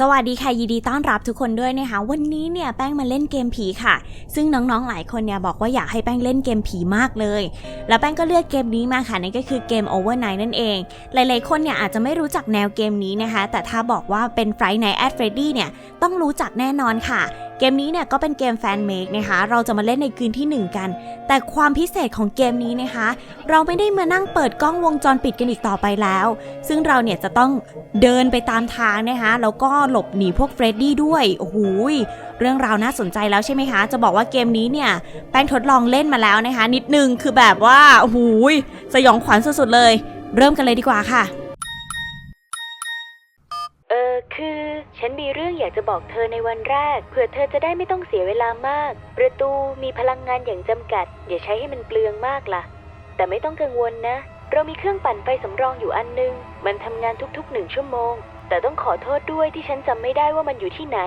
สวัสดีค่ะยินดีต้อนรับทุกคนด้วยนะคะ วันนี้เนี่ยแป้งมาเล่นเกมผีค่ะ ซึ่งน้องๆหลายคนเนี่ยบอกว่าอยากให้แป้งเล่นเกมผีมากเลย แล้วแป้งก็เลือกเกมนี้มาค่ะนั่นก็คือเกม Overnight นั่นเอง หลายๆคนเนี่ยอาจจะไม่รู้จักแนวเกมนี้นะคะ แต่ถ้าบอกว่าเป็น Friday Night at Freddy เนี่ยต้องรู้จักแน่นอนค่ะเกมนี้เนี่ยก็เป็นเกมแฟนเมกนะคะ เราจะมาเล่นในคืนที่ 1 กัน แต่ความพิเศษของเกมนี้นะคะ เราไม่ได้มานั่งเปิดกล้องวงจรปิดกันอีกต่อไปแล้ว ซึ่งเราเนี่ยจะต้องเดินไปตามทางนะคะ แล้วก็หลบหนีพวกเฟรดดี้ด้วย โอ้โหยเรื่องราวน่าสนใจแล้วใช่ไหมคะ จะบอกว่าเกมนี้เนี่ย แป้งทดลองเล่นมาแล้วนะคะ นิดนึงคือแบบว่า โอ้โหยสยองขวัญสุดๆเลย เริ่มกันเลยดีกว่าค่ะากจะบอกเธอในวันแรกเผื่อเธอจะได้ไม่ต้องเสียเวลามาก ประตูมีพลังงานอย่างจำกัด อย่าใช้ให้มันเปลืองมากล่ะ แต่ไม่ต้องกังวลนะ เรามีเครื่องปั่นไฟสำรองอยู่อันนึง มันทำงานทุกๆหนึ่งชั่วโมง แต่ต้องขอโทษด้วยที่ฉันจำไม่ได้ว่ามันอยู่ที่ไหน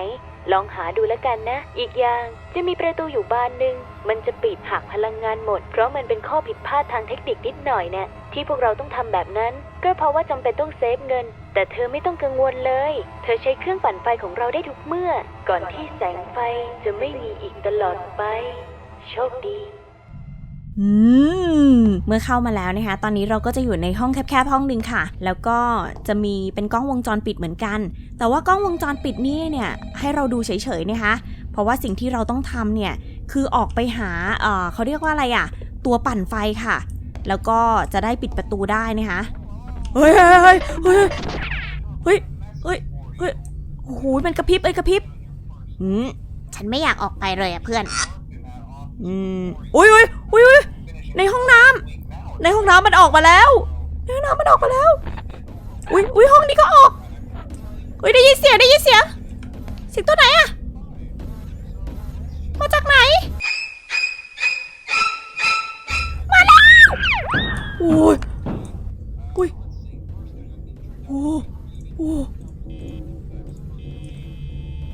ลองหาดูแล้วกันนะ อีกอย่างจะมีประตูอยู่บานหนึ่งมันจะปิดหากพลังงานหมด เพราะมันเป็นข้อผิดพลาดทางเทคนิคนิดหน่อยนะที่พวกเราต้องทำแบบนั้น ก็เพราะว่าจำเป็นต้องเซฟเงิน แต่เธอไม่ต้องกังวลเลย เธอใช้เครื่องปั่นไฟของเราได้ทุกเมื่อ ก่อนที่แสงไฟจะไม่มีอีกตลอดไป โชคดี เมื่อเข้ามาแล้วนะคะ ตอนนี้เราก็จะอยู่ในห้องแคบๆห้องหนึ่งค่ะ แล้วก็จะมีเป็นกล้องวงจรปิดเหมือนกัน แต่ว่ากล้องวงจรปิดนี่เนี่ยให้เราดูเฉยๆนะคะ เพราะว่าสิ่งที่เราต้องทำเนี่ยคือออกไปหาเอ่อเขาเรียกว่าอะไรอะตัวปั่นไฟค่ะ แล้วก็จะได้ปิดประตูได้นะคะเฮ้ยเฮ้ยเฮ้ยเฮ้ยเฮ้ยเฮ้ยโอ้โหมันกระพริบเอ้ยกระพริบอืมฉันไม่อยากออกไปเลยอะเพื่อน อืมอุ้ยอุ้ยอุ้ยอุ้ย ในห้องน้ำในห้องน้ำมันออกมาแล้วในห้องน้ำมันออกมาแล้ว อุ้ยอุ้ยห้องนี้ก็ออกอุ้ยได้ยินเสียงได้ยินเสียงเสียงตัวไหนอะมาจากไหน มาแล้วอุ้ยอุ้ยโอ้โอ้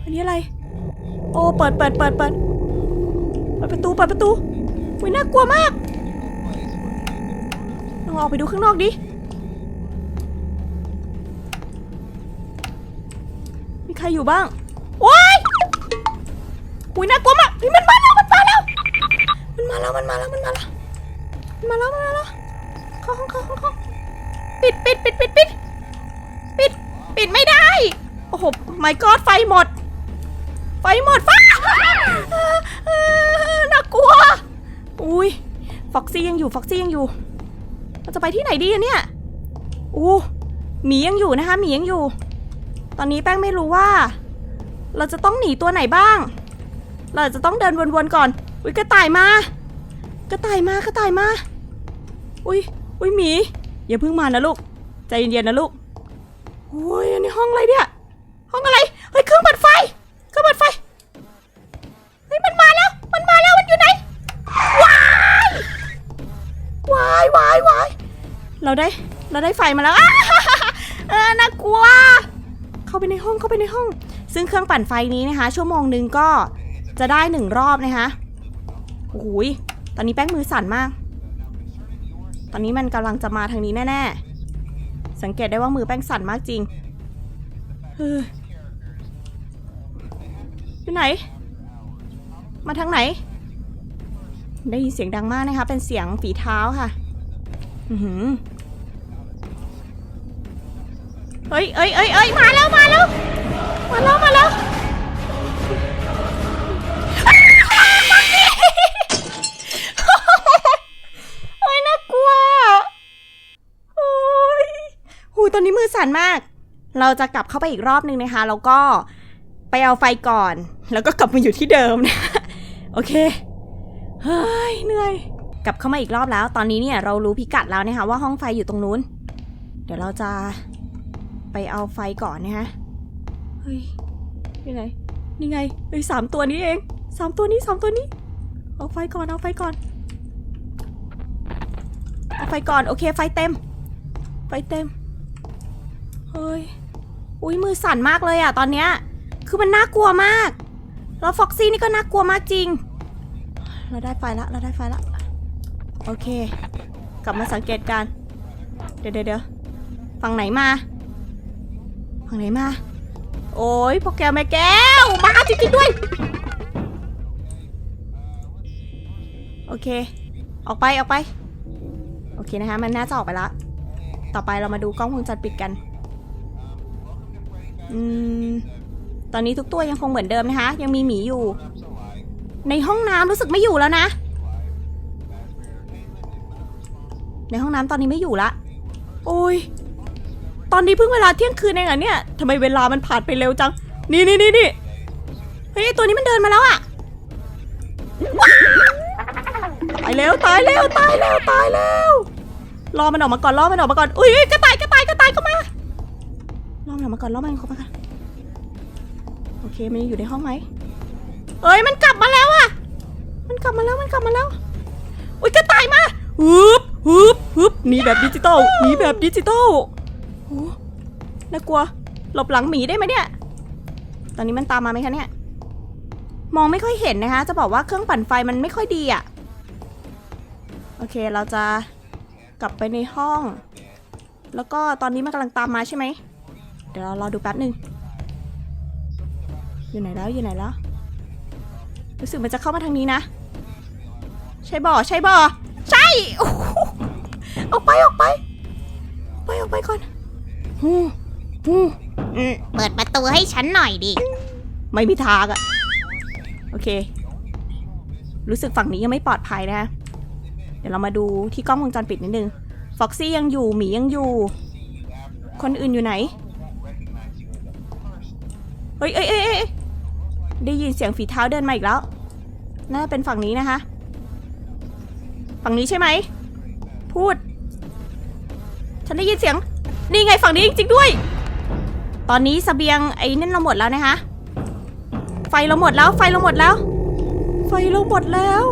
อันนี้อะไร โอ้เปิดเปิดเปิดเปิดเปิดประตูเปิดประตูอุ้ยน่ากลัวมาก องออกไปดูข้างนอกดิ มีใครอยู่บ้างว้ยอุ้ยน่ากลัวมากนี่มันมาแล้ว มันมาแล้ว มันมาแล้ว มันมาแล้ว มันมาแล้ว มันมาแล้ว มันมาแล้ว เข้าห้องเข้าห้องเข้าปิดปิดปิดปิดปิดปิด ปิดไม่ได้ โอ้โหไม่กอดไฟหมด ไฟหมดไฟน่ากลัว อุ้ยฟ็อกซี่ยังอยู่ฟ็อกซี่ยังอยู่ จะไปที่ไหนดีเนี่ยอู้หมียังอยู่นะคะหมียังอยู่ ตอนนี้แป้งไม่รู้ว่า เราจะต้องหนีตัวไหนบ้าง เราจะต้องเดินวนๆก่อน อุ้ยกระต่ายมากระต่ายมากระต่ายมา อุ้ยอุ้ยหมี อย่าเพิ่งมานะลูก ใจเย็นๆนะลูกโอ้ยอันนี้ห้องอะไรเนี่ย ห้องอะไร เราได้เราได้ไฟมาแล้วเออน่ากลัว เข้าไปในห้องเข้าไปในห้อง ซึ่งเครื่องปั่นไฟนี้นะคะ ชั่วโมงหนึ่งก็จะได้หนึ่งรอบนะคะโอ้โหยตอนนี้แป้งมือสั่นมาก ตอนนี้มันกำลังจะมาทางนี้แน่ๆ สังเกตได้ว่ามือแป้งสั่นมากจริงเฮ้ยอยู่ไหน มาทางไหน ได้ยินเสียงดังมากนะคะ เป็นเสียงฝีเท้าค่ะ อือหือ เอ้ยเอ้ยเอ้ยเอ้ยมาแล้วมาแล้ว มาแล้วมาแล้วโอ้ยน่ากลัวโอ้ยหูยตอนนี้มือสั่นมาก เราจะกลับเข้าไปอีกรอบนึงนะคะ แล้วก็ไปเอาไฟก่อน แล้วก็กลับมาอยู่ที่เดิมนะ โอเค เฮ้ยเหนื่อย กลับเข้ามาอีกรอบแล้ว ตอนนี้เนี่ยเรารู้พิกัดแล้วนะคะว่าห้องไฟอยู่ตรงนู้น เดี๋ยวเราจะ ไปเอาไฟก่อนนะคะเฮ้ยนี่ไงนี่ไงเฮ้ยสามตัวนี้เองสามตัวนี้สามตัวนี้ เอาไฟก่อนเอาไฟก่อน เอาไฟก่อนโอเคไฟเต็ม ไฟเต็มเฮ้ยอุ้ยมือสั่นมากเลยอะตอนเนี้ยคือมันน่ากลัวมากแล้วฟ็อกซี่นี่ก็น่ากลัวมากจริง เราได้ไฟละเราได้ไฟละโอเค กลับมาสังเกตการเดี๋ยวเดี๋ยวเดี๋ยวฝั่งไหนมา ฝั่งไหนมา โอ้ยพวกแกวแม่แก้ว มาจริงๆด้วย โอเค ออกไปออกไป โอเคนะคะ มันน่าจะออกไปแล้วต่อไปเรามาดูกล้องวงจรปิดกัน อืม ตอนนี้ทุกตัวยังคงเหมือนเดิมนะคะ ยังมีหมีอยู่ ในห้องน้ำรู้สึกไม่อยู่แล้วนะ ในห้องน้ำตอนนี้ไม่อยู่ละ โอ้ย ตอนนี้เพิ่งเวลาเที่ยงคืนเองอะเนี่ยทำไมเวลามันผ่านไปเร็วจัง นี่นี่นี่นี่เฮ้ยตัวนี้มันเดินมาแล้วอะตายแล้วตายแล้วตายแล้วตายแล้วรอมันออกมาก่อนรอมันออกมาก่อนอุ้ยกระต่ายกระต่ายกระต่ายก็มารอมันออกมาก่อนรอมันเข้ามาก่อนโอเคมันยังอยู่ในห้องไหมเอ้ยมันกลับมาแล้วอะมันกลับมาแล้วมันกลับมาแล้วอุ้ยกระต่ายมาฮึบฮึบฮึบหนีแบบดิจิตอลหนีแบบดิจิตอล โอ้น่ากลัว หลบหลังหมีได้ไหมเนี่ย ตอนนี้มันตามมาไหมคะเนี่ย มองไม่ค่อยเห็นนะคะ จะบอกว่าเครื่องปั่นไฟมันไม่ค่อยดีอะโอเค เราจะกลับไปในห้อง แล้วก็ตอนนี้มันกำลังตามมาใช่ไหม เดี๋ยวเรารอดูแป๊บหนึ่งอยู่ไหนแล้วอยู่ไหนแล้ว รู้สึกมันจะเข้ามาทางนี้นะ ใช่บ่อใช่บ่อใช่ ออกไปออกไป ออกไปออกไปก่อน เปิดประตูให้ฉันหน่อยดิ ไม่มีทางอะโอเค รู้สึกฝั่งนี้ยังไม่ปลอดภัยนะ เดี๋ยวเรามาดูที่กล้องวงจรปิดนิดนึง ฟ็อกซี่ยังอยู่หมียังอยู่ คนอื่นอยู่ไหน เฮ้ยเอ้ยเอ้ยเอ้ยได้ยินเสียงฝีเท้าเดินมาอีกแล้ว น่าจะเป็นฝั่งนี้นะคะ ฝั่งนี้ใช่ไหม พูด ฉันได้ยินเสียง นี่ไงฝั่งนี้จริง ๆ ด้วย ตอนนี้เสบียงไอ้นั่นเราหมดแล้วนะคะ ไฟเราหมดแล้ว ไฟเราหมดแล้ว ไฟเราหมดแล้ว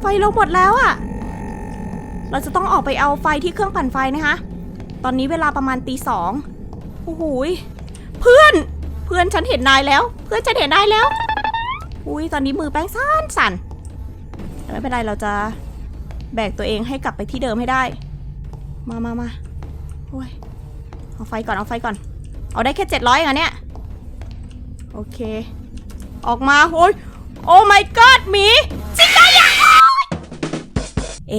ไฟเราหมดแล้วอะเราจะต้องออกไปเอาไฟที่เครื่องปั่นไฟนะคะ ตอนนี้เวลาประมาณตีสองโอ้โหยเพื่อน เพื่อนฉันเห็นนายแล้ว เพื่อนฉันเห็นนายแล้ว อุ้ยตอนนี้มือแป้งสั่นสั่นไม่เป็นไรเราจะแบกตัวเองให้กลับไปที่เดิมให้ได้ มามามาโอ้ยเอาไฟก่อน เอาไฟก่อน เอาได้แค่เจ็ดร้อยอะเนี่ย โอเค ออกมา โอ้ย โอ้ my god หมีชิคายะเอ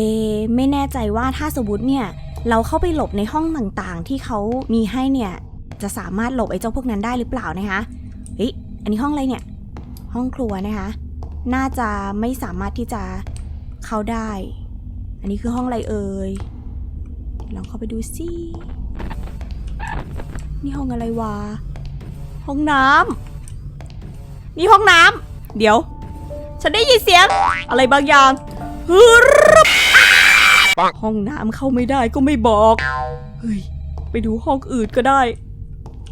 ไม่แน่ใจว่าถ้าสมมติเนี่ย เราเข้าไปหลบในห้องต่างๆ ที่เขามีให้เนี่ย จะสามารถหลบไอ้เจ้าพวกนั้นได้หรือเปล่านะคะเฮ้ย อันนี้ห้องอะไรเนี่ย ห้องครัวนะคะ น่าจะไม่สามารถที่จะเข้าได้ อันนี้คือห้องอะไรเอ่ย ลองเข้าไปดูสินี่ห้องอะไรวะ ห้องน้ำนี่ห้องน้ำเดี๋ยว ฉันได้ยินเสียง อะไรบางอย่างฮึบห้องน้ำเข้าไม่ได้ก็ไม่บอก เฮ้ย ไปดูห้องอื่นก็ได้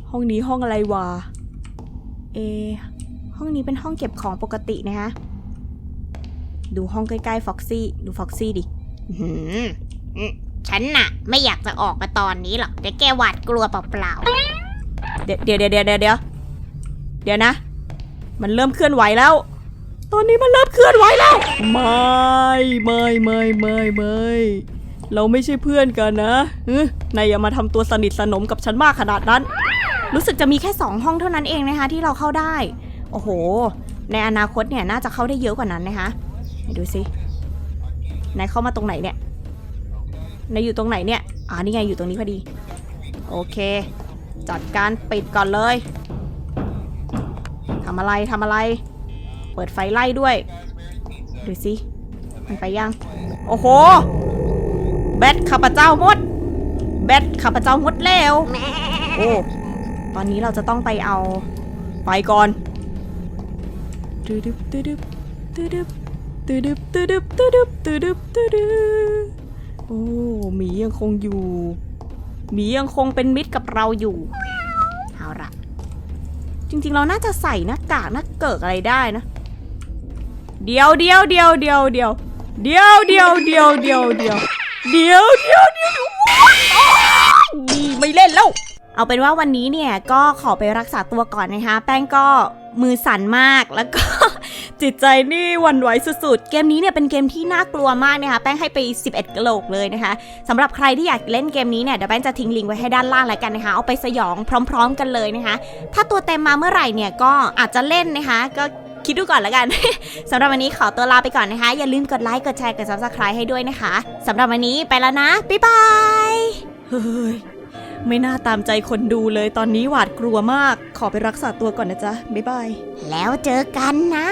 ห้องนี้ห้องอะไรวะ เอะห้องนี้เป็นห้องเก็บของปกตินะคะดูห้องใกล้ๆฟ็อกซี่ ดูฟ็อกซี่ดิ อื้อหืออืม ฉันน่ะ ไม่อยากจะออกมาตอนนี้หรอกเดี๋ยวแกหวาดกลัวเปล่าเดี๋ยวเดี๋ยวเดี๋ยวเดี๋ยวเดี๋ยวเดี๋ยวนะ มันเริ่มเคลื่อนไหวแล้ว ตอนนี้มันเริ่มเคลื่อนไหวแล้ว ไม่ไม่ไม่ไม่ไม่เราไม่ใช่เพื่อนกันนะเฮ้ยนายอย่ามาทำตัวสนิทสนมกับฉันมากขนาดนั้น รู้สึกจะมีแค่สองห้องเท่านั้นเองนะคะ ที่เราเข้าได้ โอ้โห ในอนาคตเนี่ยน่าจะเข้าได้เยอะกว่านั้นนะคะดูสินายเข้ามาตรงไหนเนี่ย นายอยู่ตรงไหนเนี่ย อ่านี่ไงอยู่ตรงนี้พอดี โอเค จัดการปิดก่อนเลยทำอะไรทำอะไร เปิดไฟไล่ด้วย ดูสิ มันไปยัง โอ้โห แบตข้าพเจ้าหมด แบตข้าพเจ้าหมดแล้วโอ้ตอนนี้เราจะต้องไปเอาไฟก่อนตืดึบตืดึบตืดึบตืดึบตืดึบตืดึบตืดึบตืดึบโอ้ หมียังคงอยู่ หมียังคงเป็นมิตรกับเราอยู่ เอาละจริงๆ เราน่าจะใส่หน้ากากหน้าเกิกอะไรได้นะ เดียวเดียวเดียวเดียวเดียวเดียวเดียวเดียวเดียวเดียวเดียวเดียวเดียวนี่ไม่เล่นแล้ว เอาเป็นว่าวันนี้เนี่ยก็ขอไปรักษาตัวก่อนนะคะ แป้งก็มือสั่นมากแล้วก็ จิตใจนี่วันไหวสุดๆ เกมนี้เนี่ยเป็นเกมที่น่ากลัวมากนะคะแป้งให้ไป 11กะโหลกเลยนะคะสำหรับใครที่อยากเล่นเกมนี้เนี่ยเดี๋ยวแป้งจะทิ้งลิงก์ไว้ให้ด้านล่างแล้วกันนะคะเอาไปสยองพร้อม ๆ กันเลยนะคะ ถ้าตัวเต็มมาเมื่อไหร่เนี่ยก็อาจจะเล่นนะคะก็คิดดูก่อนแล้วกัน สำหรับวันนี้ขอตัวลาไปก่อนนะคะ อย่าลืมกดไลค์ กดแชร์ กด subscribe ให้ด้วยนะคะ สำหรับวันนี้ไปแล้วนะ บ๊ายบาย เฮ้ย ไม่น่าตามใจคนดูเลยตอนนี้หวาดกลัวมาก ขอไปรักษาตัวก่อนนะจ๊ะ บ๊ายบาย แล้วเจอกันนะ